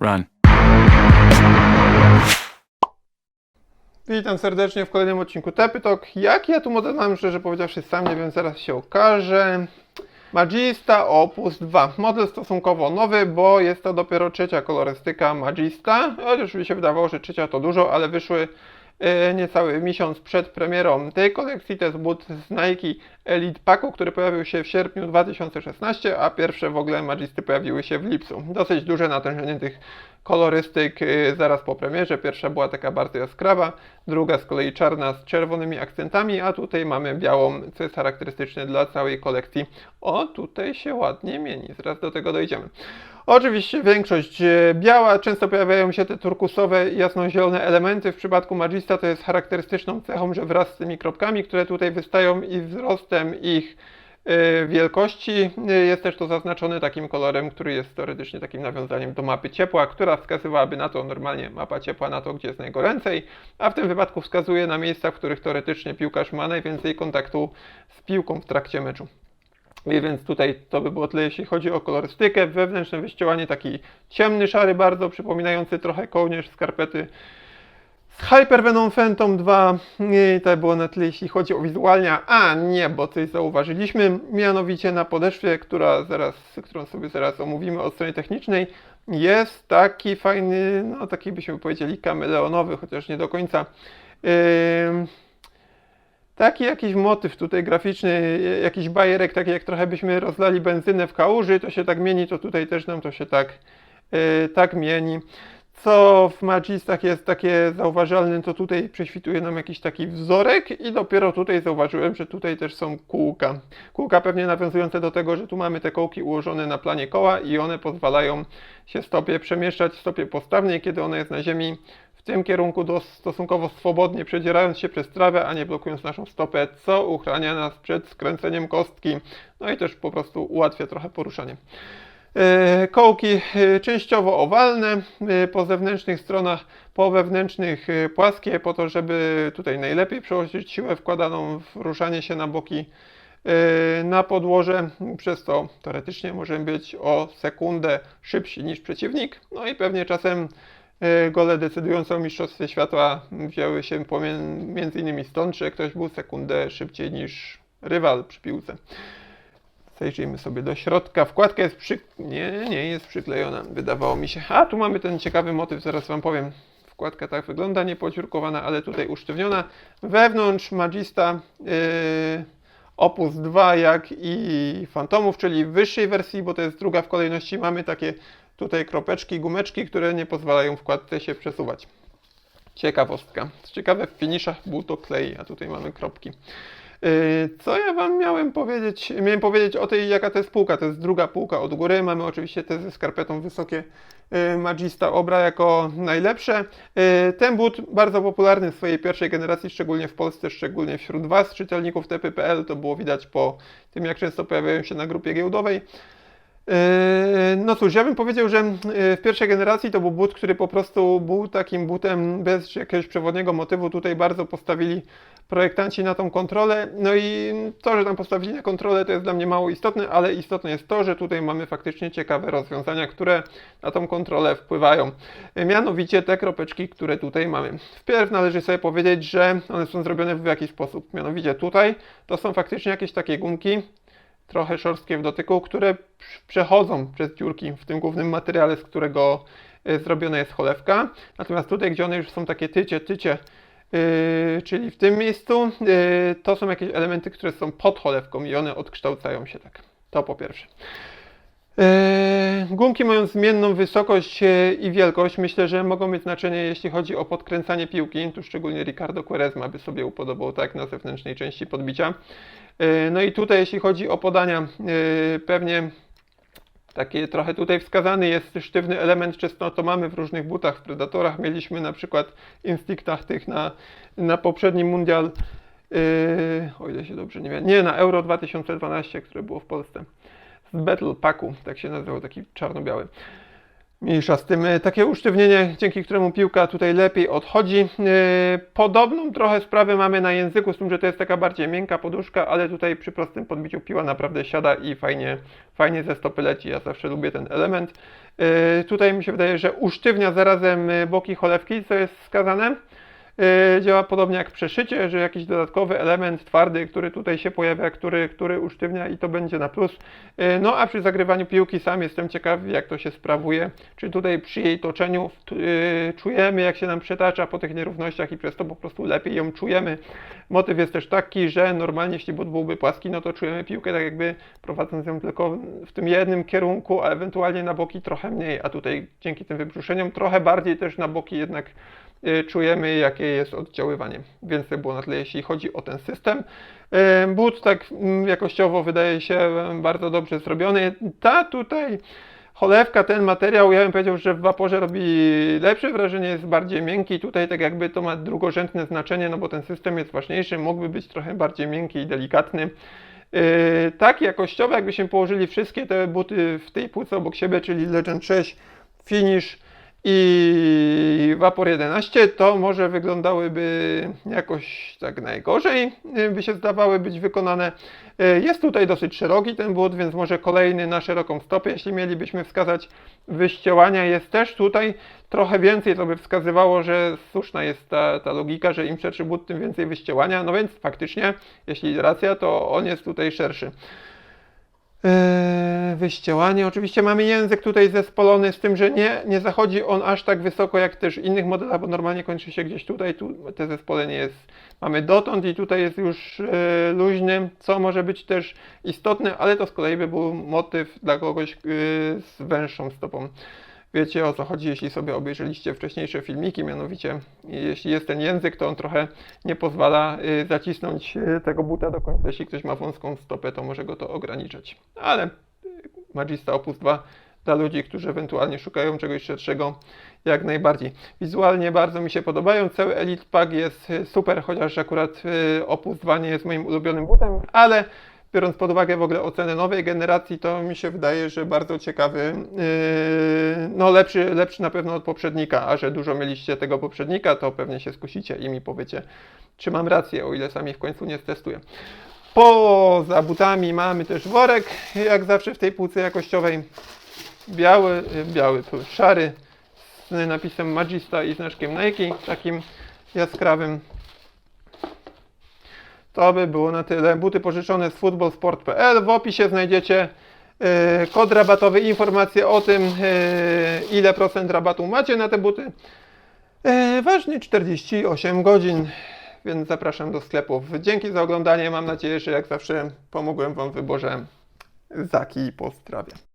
Run. Witam serdecznie w kolejnym odcinku Tepy Talk. Jak ja tu model mam, szczerze powiedziawszy, sam nie wiem, zaraz się okaże. Magista Opus 2. Model stosunkowo nowy, bo jest to dopiero trzecia kolorystyka Magista. Chociaż mi się wydawało, że trzecia to dużo, ale wyszły niecały miesiąc przed premierą tej kolekcji. To jest but z Nike Elite Packu, który pojawił się w sierpniu 2016, a pierwsze w ogóle Magisty pojawiły się w lipcu. Dosyć duże natężenie tych kolorystyk y, zaraz po premierze. Pierwsza była taka bardzo jaskrawa, druga z kolei czarna z czerwonymi akcentami, a tutaj mamy białą, co jest charakterystyczne dla całej kolekcji. O, tutaj się ładnie mieni, zaraz do tego dojdziemy. Oczywiście większość e, biała, często pojawiają się te turkusowe, jasnozielone elementy. W przypadku Magista to jest charakterystyczną cechą, że wraz z tymi kropkami, które tutaj wystają i wzrostem ich wielkości e, jest też to zaznaczone takim kolorem, który jest teoretycznie takim nawiązaniem do mapy ciepła, która wskazywałaby na to, normalnie mapa ciepła na to, gdzie jest najgoręcej, a w tym wypadku wskazuje na miejsca, w których teoretycznie piłkarz ma najwięcej kontaktu z piłką w trakcie meczu. I Więc tutaj to by było tyle, jeśli chodzi o kolorystykę. Wewnętrzne wyścielanie taki ciemny, szary bardzo, przypominający trochę kołnierz skarpety z Hyper Venom Phantom 2. I to było na tyle, jeśli chodzi o wizualnia. A nie, bo coś zauważyliśmy, mianowicie na podeszwie, która zaraz, którą sobie zaraz omówimy od strony technicznej, jest taki fajny, no taki byśmy powiedzieli kameleonowy, chociaż nie do końca. Ym, Taki jakiś motyw tutaj graficzny, jakiś bajerek, taki jak trochę byśmy rozlali benzynę w kałuży, to się tak mieni, to tutaj też nam to się tak, yy, tak mieni. Co w Magistach jest takie zauważalne, to tutaj prześwituje nam jakiś taki wzorek i dopiero tutaj zauważyłem, że tutaj też są kółka. Kółka pewnie nawiązujące do tego, że tu mamy te kołki ułożone na planie koła i one pozwalają się stopie przemieszczać w stopie postawnej, kiedy ona jest na ziemi w tym kierunku stosunkowo swobodnie, przedzierając się przez trawę, a nie blokując naszą stopę, co uchrania nas przed skręceniem kostki, no i też po prostu ułatwia trochę poruszanie. E, Kołki e, częściowo owalne, e, po zewnętrznych stronach, po wewnętrznych płaskie, po to, żeby tutaj najlepiej przełożyć siłę wkładaną w ruszanie się na boki na podłoże, przez to teoretycznie możemy być o sekundę szybsi niż przeciwnik, no i pewnie czasem gole decydujące o Mistrzostwie Świata wzięły się między innymi stąd, że ktoś był sekundę szybciej niż rywal przy piłce. Zajrzyjmy sobie do środka. Wkładka jest przy... Nie, nie jest przyklejona, wydawało mi się. A, tu mamy ten ciekawy motyw, zaraz Wam powiem. Wkładka tak wygląda, nie podziurkowana, ale tutaj usztywniona. Wewnątrz Magista yy, Opus 2, jak i Fantomów, czyli wyższej wersji, bo to jest druga w kolejności. Mamy takie tutaj kropeczki, gumeczki, które nie pozwalają wkładce się przesuwać. Ciekawostka. Ciekawe, w finiszach był to klej, a tutaj mamy kropki. Yy, Co ja Wam miałem powiedzieć? Miałem powiedzieć o tej, jaka to jest półka. To jest druga półka od góry. Mamy oczywiście te ze skarpetą wysokie yy, Magista Obra jako najlepsze. Yy, Ten but bardzo popularny w swojej pierwszej generacji, szczególnie w Polsce, szczególnie wśród Was, czytelników TPPL. To było widać po tym, jak często pojawiają się na grupie giełdowej. Yy, No cóż, ja bym powiedział, że yy, w pierwszej generacji to był but, który po prostu był takim butem bez jakiegoś przewodniego motywu. Tutaj bardzo postawili projektanci na tą kontrolę. No i to, że tam postawili na kontrolę, to jest dla mnie mało istotne, ale istotne jest to, że tutaj mamy faktycznie ciekawe rozwiązania, które na tą kontrolę wpływają. Yy, Mianowicie te kropeczki, które tutaj mamy. Wpierw należy sobie powiedzieć, że one są zrobione w jaki sposób. Mianowicie tutaj to są faktycznie jakieś takie gumki, trochę szorstkie w dotyku, które przechodzą przez dziurki w tym głównym materiale, z którego y, zrobiona jest cholewka. Natomiast tutaj, gdzie one już są takie tycie, tycie, yy, czyli w tym miejscu, yy, to są jakieś elementy, które są pod cholewką i one odkształcają się tak. To po pierwsze. Yy, Gumki mają zmienną wysokość yy, i wielkość. Myślę, że mogą mieć znaczenie, jeśli chodzi o podkręcanie piłki. Tu szczególnie Ricardo Quaresma by sobie upodobał tak na zewnętrznej części podbicia. Yy, No i tutaj, jeśli chodzi o podania, pewnie taki trochę tutaj wskazany jest sztywny element, często to mamy w różnych butach, w Predatorach mieliśmy na przykład Instinctach tych na, na poprzednim mundial, o ile się dobrze nie wiem, nie, na Euro 2012, które było w Polsce Battle Packu, tak się nazywał, taki czarno-biały. Mniejsza z tym. E, Takie usztywnienie, dzięki któremu piłka tutaj lepiej odchodzi. E, Podobną trochę sprawę mamy na języku, z tym, że to jest taka bardziej miękka poduszka, ale tutaj przy prostym podbiciu piła naprawdę siada i fajnie, fajnie ze stopy leci. Ja zawsze lubię ten element. E, Tutaj mi się wydaje, że usztywnia zarazem boki cholewki, co jest wskazane. Yy, działa podobnie jak przeszycie, że jakiś dodatkowy element twardy, który tutaj się pojawia, który, który usztywnia i to będzie na plus. Yy, No a przy zagrywaniu piłki sam jestem ciekawy, jak to się sprawuje. Czy tutaj przy jej toczeniu yy, czujemy, jak się nam przetacza po tych nierównościach i przez to po prostu lepiej ją czujemy. Motyw jest też taki, że normalnie jeśli but byłby płaski, no to czujemy piłkę tak jakby prowadząc ją tylko w tym jednym kierunku, a ewentualnie na boki trochę mniej, a tutaj dzięki tym wybrzuszeniom trochę bardziej też na boki jednak y, czujemy, jakie jest oddziaływanie. Więcej było na tle, jeśli chodzi o ten system. Y, But tak mm, jakościowo wydaje się em, bardzo dobrze zrobiony. Ta tutaj cholewka, ten materiał, ja bym powiedział, że w waporze robi lepsze wrażenie, jest bardziej miękki. Tutaj tak jakby to ma drugorzędne znaczenie, no bo ten system jest ważniejszy, mógłby być trochę bardziej miękki i delikatny. Yy, tak jakościowo, jakbyśmy położyli wszystkie te buty w tej półce obok siebie, czyli Legend 6, Finish i Vapor 11, to może wyglądałyby jakoś tak najgorzej, by się zdawały być wykonane. Jest tutaj dosyć szeroki ten but, więc może kolejny na szeroką stopę, jeśli mielibyśmy wskazać wyściełania, jest też tutaj trochę więcej, to by wskazywało, że słuszna jest ta, ta logika, że im szerszy but, tym więcej wyściełania, no więc faktycznie, jeśli racja, to on jest tutaj szerszy. Eee, wyściełanie. Oczywiście mamy język tutaj zespolony z tym, że nie, nie zachodzi on aż tak wysoko jak też innych modelach, bo normalnie kończy się gdzieś tutaj, tu te zespolenie jest, mamy dotąd i tutaj jest już e, luźny, co może być też istotne, ale to z kolei by był motyw dla kogoś e, z węższą stopą. Wiecie o co chodzi, jeśli sobie obejrzeliście wcześniejsze filmiki, mianowicie jeśli jest ten język, to on trochę nie pozwala y, zacisnąć y, tego buta do końca. Jeśli ktoś ma wąską stopę, to może go to ograniczać. Ale y, Magista Opus 2 dla ludzi, którzy ewentualnie szukają czegoś szerszego, jak najbardziej. Wizualnie bardzo mi się podobają. Cały Elite Pack jest super, chociaż akurat Opus 2 nie jest moim ulubionym butem, ale biorąc pod uwagę w ogóle ocenę nowej generacji, to mi się wydaje, że bardzo ciekawy, yy, no lepszy, lepszy na pewno od poprzednika, a że dużo mieliście tego poprzednika, to pewnie się skusicie i mi powiecie, czy mam rację, o ile sami w końcu nie testuję. Poza butami mamy też worek, jak zawsze w tej półce jakościowej, biały, yy, biały, szary, z napisem Magista i znaczkiem Nike, takim jaskrawym. To by było na tyle. Buty pożyczone z footballsport.pl. W opisie znajdziecie e, kod rabatowy informacje o tym, e, ile procent rabatu macie na te buty. E, Ważny 48 godzin, więc zapraszam do sklepów. Dzięki za oglądanie. Mam nadzieję, że jak zawsze pomogłem Wam w wyborze Zaki i pozdrawiam.